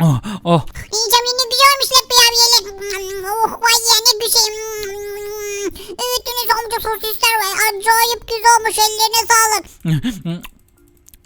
Oh, oh. Yiyeceğim ne güzel olmuş lan kurabiyeler. Oh vay ya ne güzel. Öğüttünüz amca sosisler var. Acayip güzel olmuş ellerine sağlık.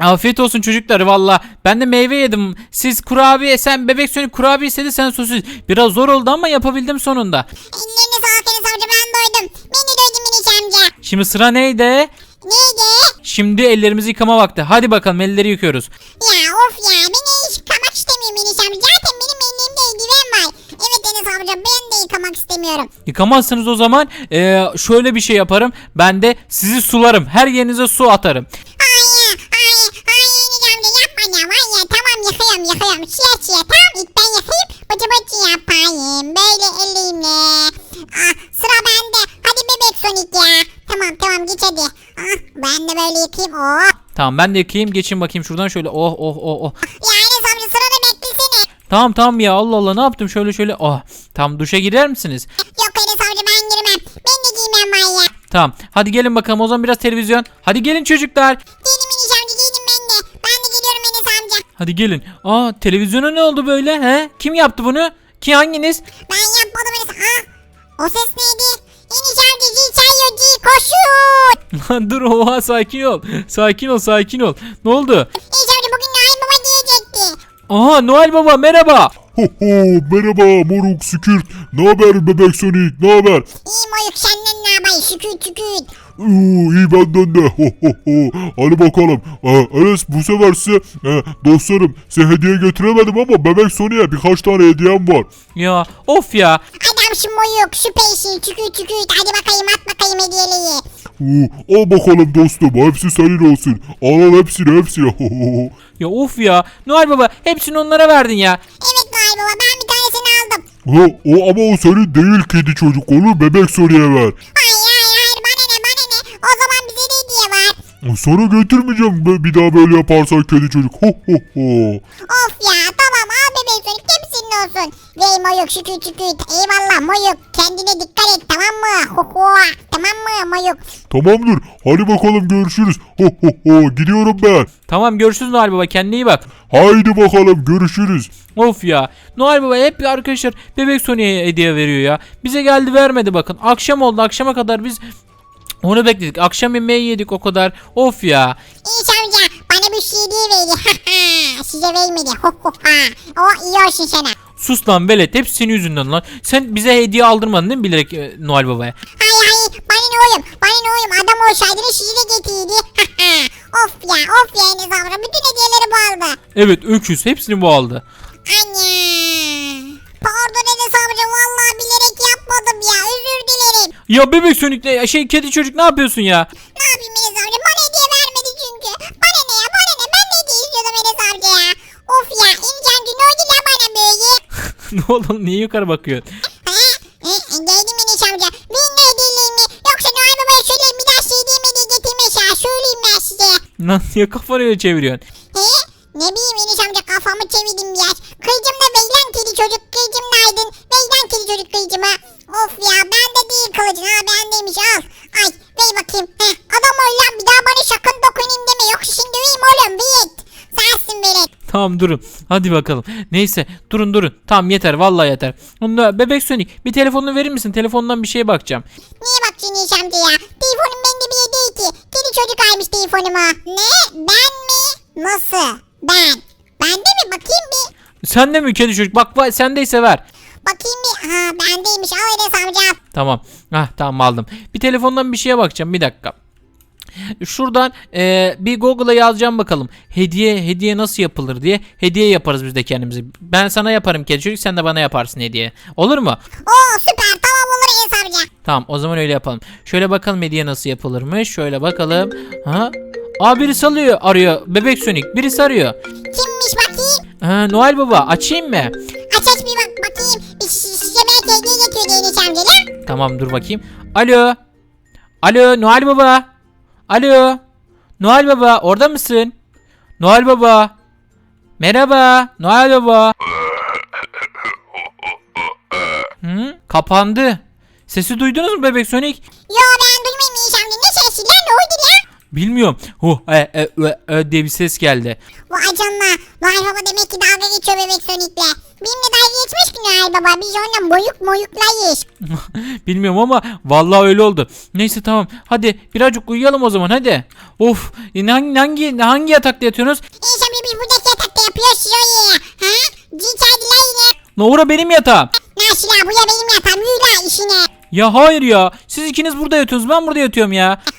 Afiyet olsun çocuklar valla. Ben de meyve yedim. Siz kurabiye, sen bebek sönük kurabiye istedi sen sosis. Biraz zor oldu ama yapabildim sonunda. Ellerine sağlık Enes amca ben doydum. Ben de doydum Enes amca. Şimdi sıra neydi? Neydi? Şimdi ellerimizi yıkama vakti. Hadi bakalım elleri yıkıyoruz. Ya of ya beni yıkamak istemiyorum Enes amca. Zaten benim elimde eldiven var. Evet Enes amca ben de yıkamak istemiyorum. Yıkamazsınız o zaman eee, şöyle bir şey yaparım. Ben de sizi sularım. Her yerinize su atarım. Hayır, hayır, hayır Enes amca yapma ya var ya tamam yıkıyorum yıkıyorum. Çiğe çiğe tamam ilk ben yıkayıp bıcı bıcı yapayım. Böyle elimle. Ah, sıra bende. Hadi bebek Sonic ya. Tamam tamam geç hadi. Ah, ben de böyle yıkayayım. Oh. Tamam ben de yıkayayım. Geçin bakayım şuradan şöyle. Oh oh oh oh. Ya Enes amca sırada beklesene. Tamam tamam ya Allah Allah ne yaptım şöyle şöyle. Oh. Tamam duşa girer misiniz? Yok Enes amca ben girmem. Ben de giymem var ya. Tamam. Hadi gelin bakalım o zaman biraz televizyon. Hadi gelin çocuklar. Giydim Enes amca giydim ben de. Ben de geliyorum Enes amca. Hadi gelin. Aa televizyona ne oldu böyle he? Kim yaptı bunu? Ki hanginiz? Ben yapmadım Enes. Ah, o ses dur oha sakin ol. Sakin ol sakin ol. Ne oldu? Enes amca bugün Naim Baba gelecekti. Aha Noel Baba merhaba. Ho ho merhaba moruk sükürt. Ne haber bebek Sonic ne haber? İyiyim oyuk senden ne haber şükür şükür. Oo, iyi benden de. Ho ho ho. Hadi bakalım. Ee, Enes bu sefer size e, dostlarım size hediye getiremedim ama bebek Sonic'e birkaç tane hediyem var. Ya of ya. Adamsın oyuk süpersin şükür şükür. Hadi bakayım at bakayım hediyeliği. Oo, al bakalım dostum hepsi senin olsun. Al al hepsini hepsini. Ho ho ho. Ya of ya. Noel Baba hepsini onlara verdin ya. Evet Naim Baba ben bir tanesini aldım. Ha, o ama o senin değil kedi çocuk onu bebek Sonic'e ver. Hayır getirmeyeceğim be- bir daha böyle yaparsan kedi çocuk. Ho ho ho. Of ya tamam al bebek çocuk hepsinin olsun. Ve moyuk şükür şükür. Eyvallah moyuk. Kendine dikkat et tamam mı? Ho ho. Tamam mı moyuk? Tamamdır. Hadi bakalım görüşürüz. Ho ho ho. Gidiyorum ben. Tamam görüşürüz Noel Baba kendine iyi bak. Haydi bakalım görüşürüz. Of ya. Noel Baba hep arkadaşlar bebek Sony'e hediye veriyor ya. Bize geldi vermedi bakın. Akşam oldu akşama kadar biz onu bekledik. Akşam yemeği yedik o kadar. Of ya. İyiş amca bana bir CD verdi. Size vermedi. Ho ho ha. O iyi olsun sana. Sus lan velet hep senin yüzünden lan. Sen bize hediye aldırmadın değil mi bilerek e, Noel Baba'ya? Hayır hayır bana ne oğlum bana ne oğlum adam olsaydı sizi de getirdi. of ya of ya Enes amca bütün hediyeleri bu aldı. Evet öküz hepsini bu aldı. Anne. Pardon Enes amca vallahi bilerek yapmadım ya özür dilerim. Ya bebek sönükle şey kedi çocuk ne yapıyorsun ya? Ne yapayım Enes amca bana hediye vermedi çünkü. Bana ne ya bana ne ben de hediye istiyordum Enes amca ya. Of ya amca ne oldu la bana böyle? ne oldu niye yukarı bakıyorsun? He? He? Geldim Enes amca. Benim ne hediyeliğim mi? Yoksa Noel Baba'ya söyleyeyim bir daha CD hediye getirmiş ya. Söyleyeyim ben size. Lan niye kafanı öyle çeviriyorsun? He? Ne bileyim Enes amca kafamı çevirdim biraz. Kıycım da Beylan kedi çocuk kıycım naydın. Beylan kedi çocuk kıycımı. Of ya bende değil kılıcın ha bendeymiş al. Ay ver bakayım. Heh, adam ol lan bir daha bana sakın dokunayım deme. Yoksa şimdi döveyim oğlum bir Sensin velet. Tamam durun. Hadi bakalım. Neyse durun durun. Tamam yeter vallahi yeter. Onda bebek Sonic bir telefonunu verir misin? Telefondan bir şeye bakacağım. Niye bakacaksın Enes amca ya? Telefonum bende bir hediye ki. Kedi çocuk almış telefonumu. Ne? Ben mi? Nasıl? Ben. Bende mi? Bakayım bir. Sen de mi kedi çocuk? Bak bak sendeyse ver. Bakayım bir. Ha bendeymiş. Al Enes amca. Tamam. Ah tamam aldım. Bir telefondan bir şeye bakacağım. Bir dakika. Şuradan eee, bir Google'a yazacağım bakalım. Hediye hediye nasıl yapılır diye. Hediye yaparız biz de kendimize. Ben sana yaparım kedi çocuk sen de bana yaparsın hediye. Olur mu? Oo süper. Tamam olur Enes amca. Tamam o zaman öyle yapalım. Şöyle bakalım hediye nasıl yapılırmış. Şöyle bakalım. Ha? Aa birisi alıyor arıyor. Bebek Sonic birisi arıyor. Kimmiş bakayım? Ha, Noel Baba açayım mı? Aç aç bir bak bakayım. Bir şi- Size belki hediye getiriyor Enes amca. Tamam dur bakayım. Alo. Alo Noel Baba. Alo. Noel Baba orada mısın? Noel Baba. Merhaba Noel Baba. Hı? Kapandı. Sesi duydunuz mu bebek Sonic? Yo ben amca. Ne sesi lan? Ne oldu lan? Bilmiyorum. Huh, e, e, e, e diye bir ses geldi. Vay canına. Noel Baba demek ki dalga geçiyor bebek Sonic'le. Benimle dalga geçmiş ki Noel Baba. Biz onunla boyuk boyuklayız. Bilmiyorum ama vallahi öyle oldu. Neyse tamam. Hadi birazcık uyuyalım o zaman hadi. Of. e, Hangi hangi hangi yatakta yatıyorsunuz? İyiş amca biz buradaki yatakta yapıyoruz Şiyo'yu. Ha? Ciçerdiler yine. Nora benim yatağım. Nasıl ya bu ya benim yatağım. Yürü işine. Ya hayır ya. Siz ikiniz burada yatıyorsunuz. Ben burada yatıyorum ya.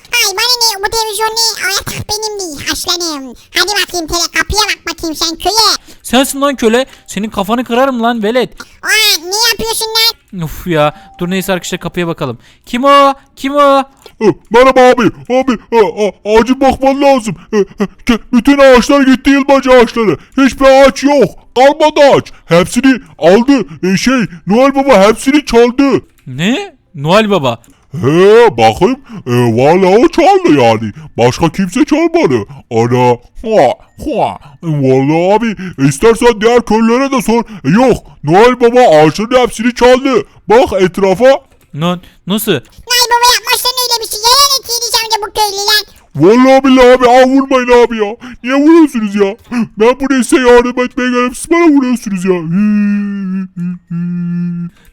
Ay bana ne bu televizyon ne? O yatak benim değil aslanım. Hadi bakayım tele kapıya bak bakayım sen köye. Sensin lan köle. Senin kafanı kırarım lan velet. Aa ne yapıyorsun lan? Uf ya. Dur neyse arkadaşlar kapıya bakalım. Kim o? Kim o? E, Merhaba abi. Abi e, a- acil bakman lazım. E, e, ke- Bütün ağaçlar gitti yılbaşı ağaçları. Hiçbir ağaç yok. Kalmadı ağaç. Hepsini aldı. E, şey Noel Baba hepsini çaldı. Ne? Noel Baba. He bakayım. E, vallahi o çaldı yani. Başka kimse çalmadı. Ana. Ha, ha. E, Vallahi abi istersen diğer köylere de sor. E, yok. Noel Baba ağaçların hepsini çaldı. Bak etrafa. Na- nasıl? Nay baba yapmazsan öyle bir şey. Yalan et Yediş amca bu köylüler. Vallahi billahi abi av vurmayın abi ya. Niye vuruyorsunuz ya? Ben buraya size yardım etmeye gelip siz bana vuruyorsunuz ya.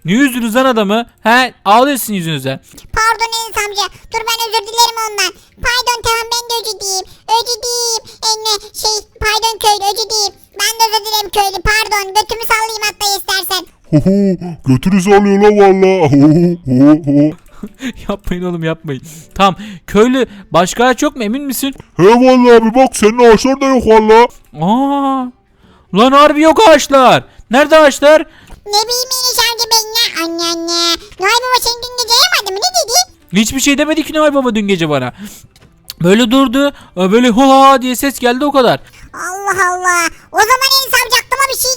Niye üzdünüz lan adamı? He ağlıyorsun yüzünüze. Pardon Enes amca. Dur ben özür dilerim ondan. Pardon tamam ben de özür dileyim. Özür dileyim. Enne şey pardon köylü özür dileyim. Ben de özür dilerim köylü pardon. Götümü sallayayım hatta istersen. Ho ho götünüzü alıyor lan valla. Ho ho ho. yapmayın oğlum yapmayın. Tamam köylü başka ağaç yok mu emin misin? He valla abi bak senin ağaçlar da yok valla. Aa, lan harbi yok ağaçlar. Nerede ağaçlar? Ne bileyim Enes amca ben ne? Anne anne. Noel baba sen dün gece yemedi mi? Ne dedi? Hiçbir şey demedi ki Noel Baba dün gece bana. Böyle durdu. Böyle ha diye ses geldi o kadar. Allah Allah. O zaman Enes amca aklıma bir şey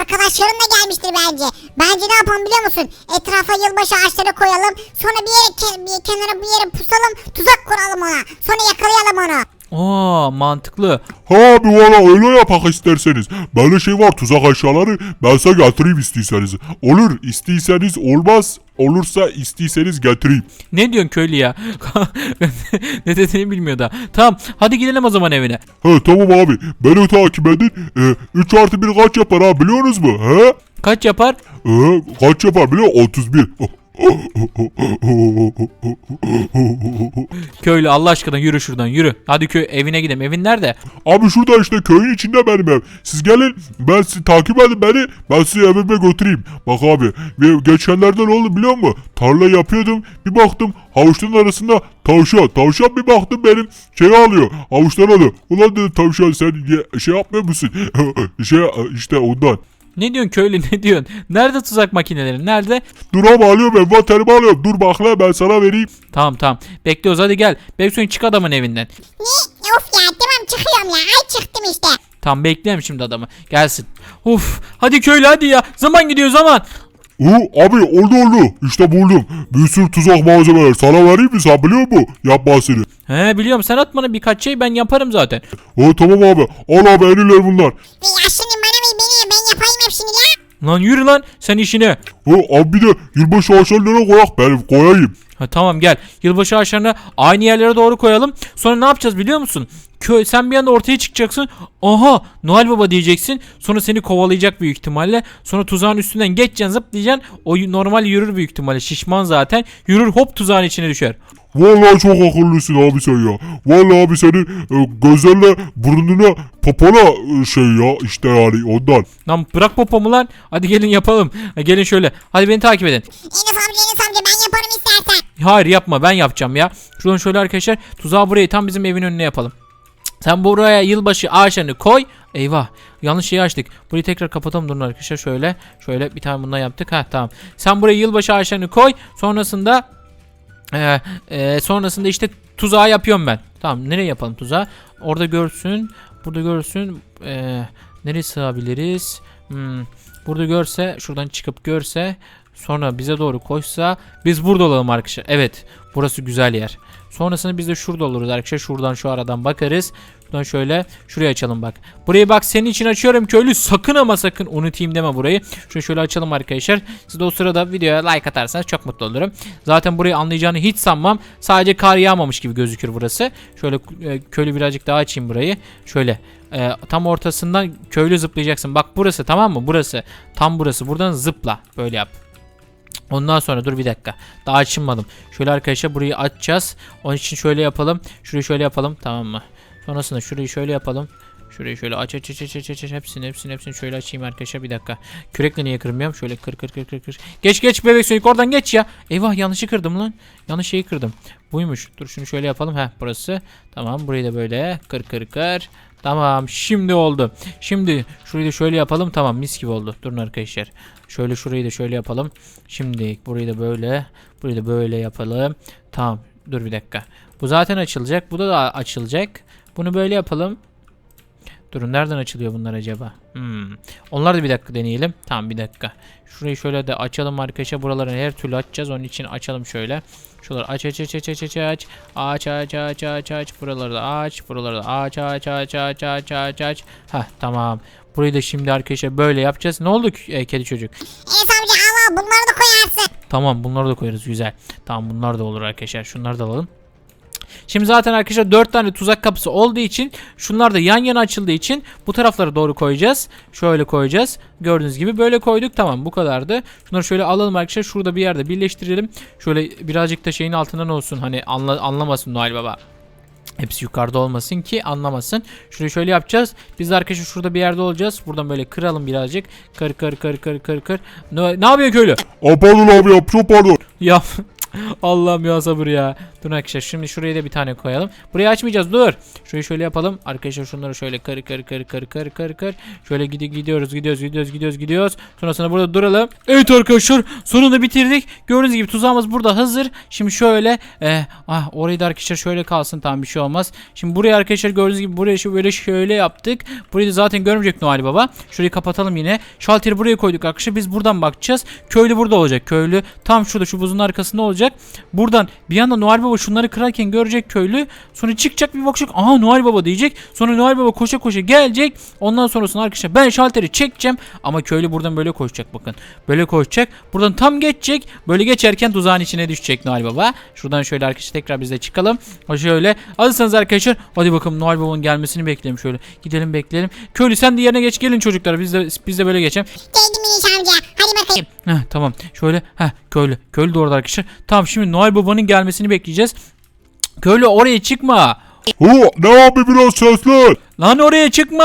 arkadaşların da gelmiştir bence. Bence ne yapalım biliyor musun? Etrafa yılbaşı ağaçları koyalım. Sonra bir yere bir kenara bir yere pusalım. Tuzak kuralım ona. Sonra yakalayalım onu. Aa mantıklı. Ha abi valla öyle yapak isterseniz. Böyle şey var tuzak eşyaları ben size getireyim istiyseniz. Olur istiyseniz olmaz. Olursa istiyseniz getireyim. Ne diyorsun köylü ya? ne dediğini bilmiyor da. Tamam hadi gidelim o zaman evine. He tamam abi beni takip edin. E, 3 artı 1 kaç yapar ha biliyorsunuz mu? He? Kaç yapar? E, kaç yapar biliyor musun? 31. Köylü Allah aşkına yürü şuradan yürü. Hadi köy evine gidelim. Evin nerede? Abi şurada işte köyün içinde benim ev. Siz gelin ben sizi takip edin beni. Ben sizi evime götüreyim. Bak abi geçenlerde ne oldu biliyor musun? Tarla yapıyordum. Bir baktım havuçların arasında tavşan. Tavşan bir baktım benim şeyi alıyor. Havuçtan alıyor. Ulan dedi tavşan sen şey yapmıyor musun? şey işte ondan. Ne diyorsun köylü ne diyorsun? Nerede tuzak makineleri? Nerede? Dur abi alıyorum envanterimi alıyorum. Dur bak lan ben sana vereyim. Tamam tamam. Bekliyoruz hadi gel. Bekliyorsun çık adamın evinden. Ne? Of ya tamam çıkıyorum ya. Ay çıktım işte. Tamam bekleyelim şimdi adamı. Gelsin. Uf hadi köylü hadi ya. Zaman gidiyor zaman. Oo, abi oldu oldu. İşte buldum. Bir sürü tuzak malzemeler. Sana vereyim mi sen biliyor musun? Yapmasını. He biliyorum sen at bana birkaç şey ben yaparım zaten. O tamam abi. Al abi en bunlar. Ve yaşlının yapayım hepsini ya. Lan yürü lan sen işine. O abi bir de yılbaşı ağaçlarına koyak ben koyayım. Ha, tamam gel. Yılbaşı ağaçlarını aynı yerlere doğru koyalım. Sonra ne yapacağız biliyor musun? Köy sen bir anda ortaya çıkacaksın. Aha Noel Baba diyeceksin. Sonra seni kovalayacak büyük ihtimalle. Sonra tuzağın üstünden geçeceksin zıplayacaksın. O normal yürür büyük ihtimalle. Şişman zaten. Yürür hop tuzağın içine düşer. Vallahi çok akıllısın abi sen ya. Vallahi abi senin e, gözlerle burnuna popona e, şey ya işte yani ondan. Lan bırak popomu lan. Hadi gelin yapalım. Ha, gelin şöyle. Hadi beni takip edin. Enes amca Enes amca ben yaparım istersen. Hayır yapma ben yapacağım ya. Şuradan şöyle arkadaşlar tuzağı buraya tam bizim evin önüne yapalım. Cık, Sen buraya yılbaşı ağaçlarını koy. Eyvah yanlış şeyi açtık. Burayı tekrar kapatalım durun arkadaşlar şöyle. Şöyle bir tane bundan yaptık. Ha tamam. Sen buraya yılbaşı ağaçlarını koy. Sonrasında e, e, sonrasında işte tuzağı yapıyorum ben. Tamam nereye yapalım tuzağı? Orada görsün. Burada görsün. E, nereye sığabiliriz? Hmm, burada görse şuradan çıkıp görse Sonra bize doğru koşsa biz burada olalım arkadaşlar. Evet burası güzel yer. Sonrasında biz de şurada oluruz arkadaşlar. Şuradan şu aradan bakarız. Şuradan şöyle şuraya açalım bak. Burayı bak senin için açıyorum köylü. Sakın ama sakın unutayım deme burayı. Şöyle şöyle açalım arkadaşlar. Siz de o sırada videoya like atarsanız çok mutlu olurum. Zaten burayı anlayacağını hiç sanmam. Sadece kar yağmamış gibi gözükür burası. Şöyle e, köylü birazcık daha açayım burayı. Şöyle e, tam ortasından köylü zıplayacaksın. Bak burası tamam mı? Burası. Tam burası. Buradan zıpla. Böyle yap. Ondan sonra dur bir dakika. Daha açılmadım. Şöyle arkadaşlar burayı açacağız. Onun için şöyle yapalım. Şurayı şöyle yapalım. Tamam mı? Sonrasında şurayı şöyle yapalım. Şurayı şöyle aç aç aç aç aç aç hepsini hepsini hepsini şöyle açayım arkadaşlar bir dakika. Kürekle niye kırmıyorum? Şöyle kır kır kır kır kır. Geç geç bebek sönük oradan geç ya. Eyvah yanlışı kırdım lan. Yanlış şeyi kırdım. Buymuş. Dur şunu şöyle yapalım. Heh burası. Tamam burayı da böyle kır kır kır. Tamam şimdi oldu. Şimdi şurayı da şöyle yapalım. Tamam mis gibi oldu. Durun arkadaşlar. Şöyle şurayı da şöyle yapalım. Şimdi burayı da böyle. Burayı da böyle yapalım. Tamam. Dur bir dakika. Bu zaten açılacak. Bu da, da açılacak. Bunu böyle yapalım. Durun nereden açılıyor bunlar acaba? Hmm. Onlar da bir dakika deneyelim. Tamam bir dakika. Şurayı şöyle de açalım arkadaşlar. Buraları her türlü açacağız. Onun için açalım şöyle. Şuraları aç aç aç aç aç aç aç. Aç aç aç aç aç. Buraları da aç. Buraları da aç aç aç aç aç aç aç. Heh tamam. Burayı da şimdi arkadaşlar böyle yapacağız. Ne oldu ki- e, kedi çocuk? Enes amca al al bunları da koyarsın. Tamam bunları da koyarız güzel. Tamam bunlar da olur arkadaşlar. Şunları da alalım. Şimdi zaten arkadaşlar 4 tane tuzak kapısı olduğu için şunlar da yan yana açıldığı için bu taraflara doğru koyacağız. Şöyle koyacağız. Gördüğünüz gibi böyle koyduk. Tamam bu kadardı. Şunları şöyle alalım arkadaşlar. Şurada bir yerde birleştirelim. Şöyle birazcık da şeyin altından olsun. Hani anla, anlamasın Noel Baba. Hepsi yukarıda olmasın ki anlamasın. Şurayı şöyle yapacağız. Biz arkadaşlar şurada bir yerde olacağız. Buradan böyle kıralım birazcık. Kır kır kır kır kır kır. Ne, ne yapıyor köylü? Aa, pardon abi yap çok pardon. Ya Allah'ım ya sabır ya. Dur arkadaşlar şimdi şuraya da bir tane koyalım. Burayı açmayacağız dur. Şurayı şöyle yapalım. Arkadaşlar şunları şöyle kır kır kır kır kır kır kır. Şöyle gidi gidiyoruz gidiyoruz gidiyoruz gidiyoruz gidiyoruz. Sonrasında burada duralım. Evet arkadaşlar sonunda bitirdik. Gördüğünüz gibi tuzağımız burada hazır. Şimdi şöyle eh, ah orayı da arkadaşlar şöyle kalsın tamam bir şey olmaz. Şimdi buraya arkadaşlar gördüğünüz gibi buraya şu böyle şöyle yaptık. Burayı da zaten görmeyecek Noel Baba. Şurayı kapatalım yine. Şalteri buraya koyduk arkadaşlar. Biz buradan bakacağız. Köylü burada olacak. Köylü tam şurada şu buzun arkasında olacak. Buradan bir anda Noel Baba şunları kırarken görecek köylü. Sonra çıkacak bir bakacak. Aha Noel Baba diyecek. Sonra Noel Baba koşa koşa gelecek. Ondan sonrasında arkadaşlar ben şalteri çekeceğim. Ama köylü buradan böyle koşacak bakın. Böyle koşacak. Buradan tam geçecek. Böyle geçerken tuzağın içine düşecek Noel Baba. Şuradan şöyle arkadaşlar tekrar biz de çıkalım. O şöyle. Hazırsanız arkadaşlar. Hadi bakalım Noel Baba'nın gelmesini bekleyelim şöyle. Gidelim bekleyelim. Köylü sen de yerine geç gelin çocuklar. Biz de biz de böyle geçelim. Geldim Enes amca. Heh, tamam. Şöyle. Heh, köylü. Köylü de orada arkadaşlar. Tamam şimdi Noel Baba'nın gelmesini bekleyeceğiz. Köylü oraya çıkma. Ha, ne abi biraz sesli. Lan oraya çıkma.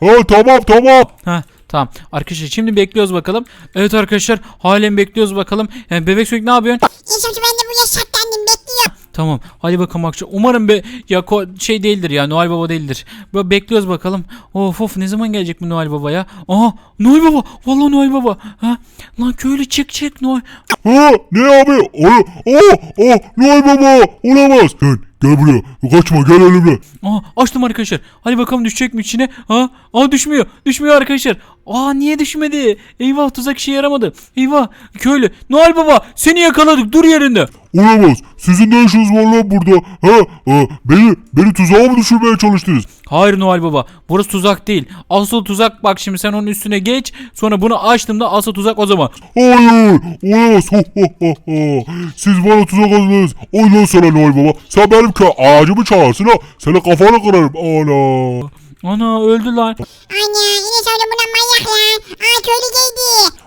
Ha tamam tamam. Heh, tamam. Arkadaşlar şimdi bekliyoruz bakalım. Evet arkadaşlar halen bekliyoruz bakalım. Yani bebek sürekli ne yapıyorsun? Amca ben de buraya saklandım bekliyorum. Tamam. Hadi bakalım arkadaşlar. Umarım be ya şey değildir ya. Noel Baba değildir. Böyle bekliyoruz bakalım. Of of ne zaman gelecek bu Noel Baba ya? Aha Noel Baba. Vallahi Noel Baba. Ha? Lan köylü çık çık Noel. Ha ne abi? O, o, o, Noel Baba olamaz. Sen gel buraya. Kaçma gel elimle. Aa açtım arkadaşlar. Hadi bakalım düşecek mi içine? Ha? Aa düşmüyor. Düşmüyor arkadaşlar. Aa niye düşmedi? Eyvah tuzak işe yaramadı. Eyvah köylü. Noel Baba seni yakaladık. Dur yerinde. Olamaz. Sizin ne işiniz var lan burada? Ha, ha, beni, beni tuzağa mı düşürmeye çalıştınız? Hayır Noel Baba. Burası tuzak değil. Asıl tuzak bak şimdi sen onun üstüne geç. Sonra bunu açtığımda asıl tuzak o zaman. Hayır, olamaz. Ho, ho, ho, ho. Siz bana tuzak hazırladınız. Ondan sonra Noel Baba. Sen benim ağacımı çağırsın ha. Seni kafana kırarım. Ana. Ana öldü lan. Anne Enes amca bundan manyak lan. Aa köylü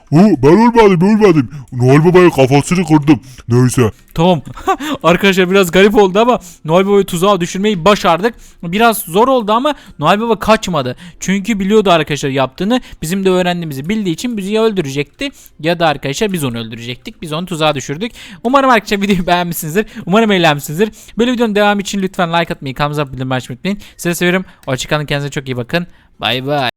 Hu, ben ölmedim ölmedim. Noel Baba'ya kafasını kırdım. Neyse. Tamam. Arkadaşlar biraz garip oldu ama Noel Baba'yı tuzağa düşürmeyi başardık. Biraz zor oldu ama Noel Baba kaçmadı. Çünkü biliyordu arkadaşlar yaptığını. Bizim de öğrendiğimizi bildiği için bizi ya öldürecekti ya da arkadaşlar biz onu öldürecektik. Biz onu tuzağa düşürdük. Umarım arkadaşlar videoyu beğenmişsinizdir. Umarım eğlenmişsinizdir. Böyle videonun devamı için lütfen like atmayı, kanalımıza bildirim açmayı unutmayın. Sizi seviyorum. Hoşçakalın kendinize çok iyi bakın. Bay bay.